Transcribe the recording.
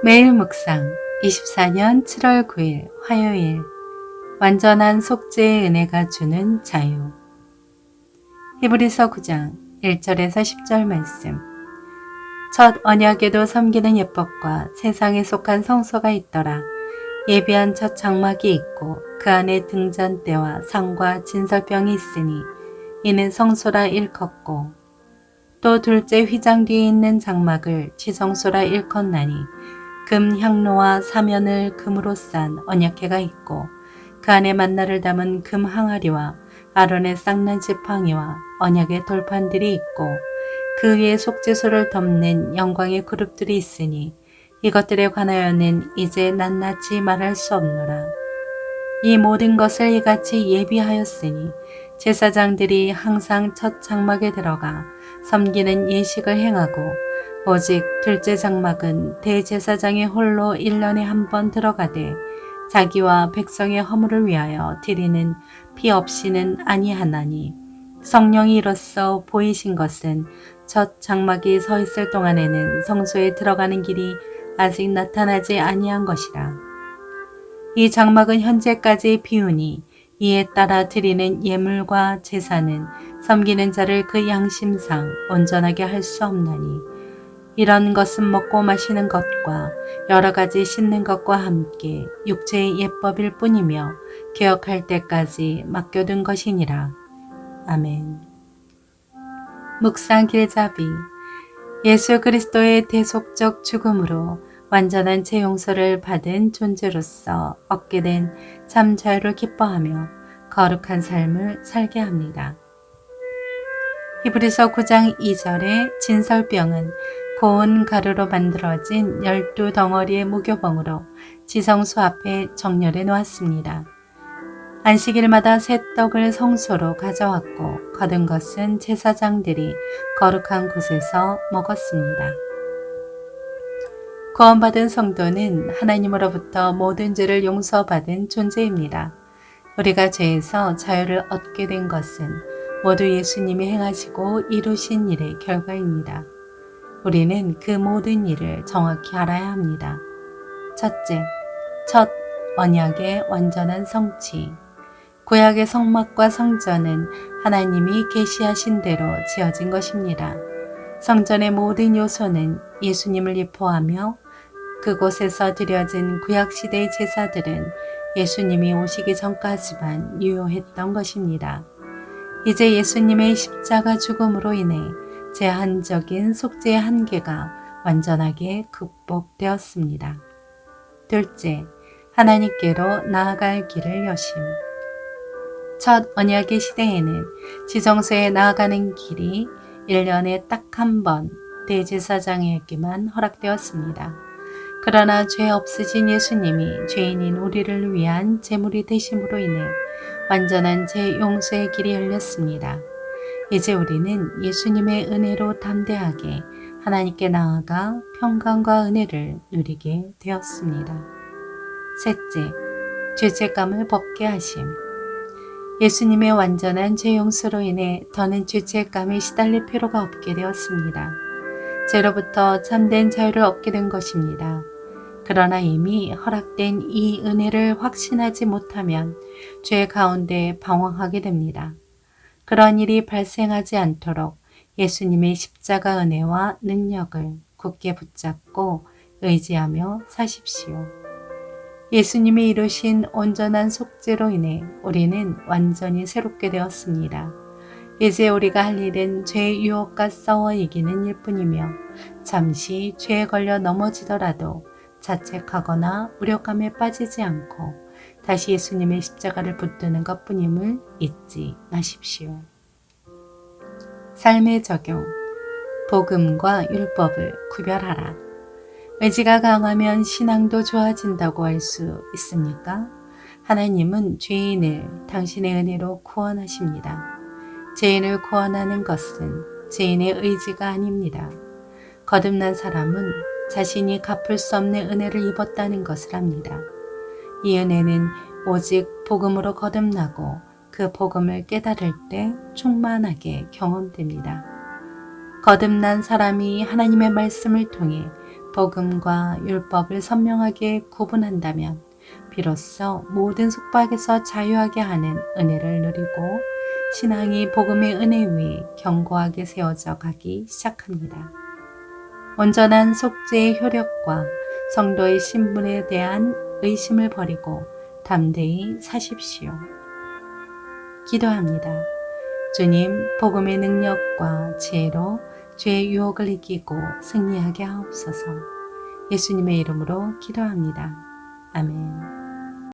매일 묵상 24년 7월 9일 화요일. 완전한 속죄의 은혜가 주는 자유. 히브리서 9장 1절에서 10절 말씀. 첫 언약에도 섬기는 예법과 세상에 속한 성소가 있더라. 예비한 첫 장막이 있고 그 안에 등잔대와 상과 진설병이 있으니 이는 성소라 일컫고 또 둘째 휘장 뒤에 있는 장막을 지성소라 일컫나니 금 향로와 사면을 금으로 싼 언약회가 있고 그 안에 만나를 담은 금 항아리와 아론의 쌍난 지팡이와 언약의 돌판들이 있고 그 위에 속죄소를 덮는 영광의 그룹들이 있으니 이것들에 관하여는 이제 낱낱이 말할 수 없노라. 이 모든 것을 이같이 예비하였으니 제사장들이 항상 첫 장막에 들어가 섬기는 예식을 행하고 오직 둘째 장막은 대제사장의 홀로 1년에 한 번 들어가되 자기와 백성의 허물을 위하여 드리는 피 없이는 아니하나니 성령이 이로써 보이신 것은 첫 장막이 서 있을 동안에는 성소에 들어가는 길이 아직 나타나지 아니한 것이라. 이 장막은 현재까지 비우니 이에 따라 드리는 예물과 제사는 섬기는 자를 그 양심상 온전하게 할 수 없나니 이런 것은 먹고 마시는 것과 여러 가지 씻는 것과 함께 육체의 예법일 뿐이며 개혁할 때까지 맡겨둔 것이니라. 아멘. 묵상 길잡이 예수 그리스도의 대속적 죽음으로 완전한 제 용서를 받은 존재로서 얻게 된 참 자유를 기뻐하며 거룩한 삶을 살게 합니다. 히브리서 9장 2절의 진설병은 고운 가루로 만들어진 열두 덩어리의 무교봉으로 지성소 앞에 정렬해 놓았습니다. 안식일마다 새 떡을 성소로 가져왔고 거둔 것은 제사장들이 거룩한 곳에서 먹었습니다. 구원받은 성도는 하나님으로부터 모든 죄를 용서받은 존재입니다. 우리가 죄에서 자유를 얻게 된 것은 모두 예수님이 행하시고 이루신 일의 결과입니다. 우리는 그 모든 일을 정확히 알아야 합니다. 첫째, 첫 언약의 완전한 성취. 구약의 성막과 성전은 하나님이 계시하신 대로 지어진 것입니다. 성전의 모든 요소는 예수님을 예포하며 그곳에서 드려진 구약시대의 제사들은 예수님이 오시기 전까지만 유효했던 것입니다. 이제 예수님의 십자가 죽음으로 인해 제한적인 속죄의 한계가 완전하게 극복되었습니다. 둘째, 하나님께로 나아갈 길을 여심. 첫 언약의 시대에는 지정소에 나아가는 길이 1년에 딱 한 번 대제사장에게만 허락되었습니다. 그러나 죄 없으신 예수님이 죄인인 우리를 위한 제물이 되심으로 인해 완전한 제 용서의 길이 열렸습니다. 이제 우리는 예수님의 은혜로 담대하게 하나님께 나아가 평강과 은혜를 누리게 되었습니다. 셋째, 죄책감을 벗게 하심. 예수님의 완전한 죄 용서로 인해 더는 죄책감에 시달릴 필요가 없게 되었습니다. 죄로부터 참된 자유를 얻게 된 것입니다. 그러나 이미 허락된 이 은혜를 확신하지 못하면 죄 가운데 방황하게 됩니다. 그런 일이 발생하지 않도록 예수님의 십자가 은혜와 능력을 굳게 붙잡고 의지하며 사십시오. 예수님이 이루신 온전한 속죄로 인해 우리는 완전히 새롭게 되었습니다. 이제 우리가 할 일은 죄의 유혹과 싸워 이기는 일뿐이며 잠시 죄에 걸려 넘어지더라도 자책하거나 무력감에 빠지지 않고 다시 예수님의 십자가를 붙드는 것 뿐임을 잊지 마십시오. 삶의 적용 복음과 율법을 구별하라. 의지가 강하면 신앙도 좋아진다고 할 수 있습니까? 하나님은 죄인을 당신의 은혜로 구원하십니다. 죄인을 구원하는 것은 죄인의 의지가 아닙니다. 거듭난 사람은 자신이 갚을 수 없는 은혜를 입었다는 것을 압니다. 이 은혜는 오직 복음으로 거듭나고 그 복음을 깨달을 때 충만하게 경험됩니다. 거듭난 사람이 하나님의 말씀을 통해 복음과 율법을 선명하게 구분한다면 비로소 모든 속박에서 자유하게 하는 은혜를 누리고 신앙이 복음의 은혜 위에 견고하게 세워져 가기 시작합니다. 온전한 속죄의 효력과 성도의 신분에 대한 의심을 버리고 담대히 사십시오. 기도합니다. 주님, 복음의 능력과 지혜로 죄의 유혹을 이기고 승리하게 하옵소서. 예수님의 이름으로 기도합니다. 아멘.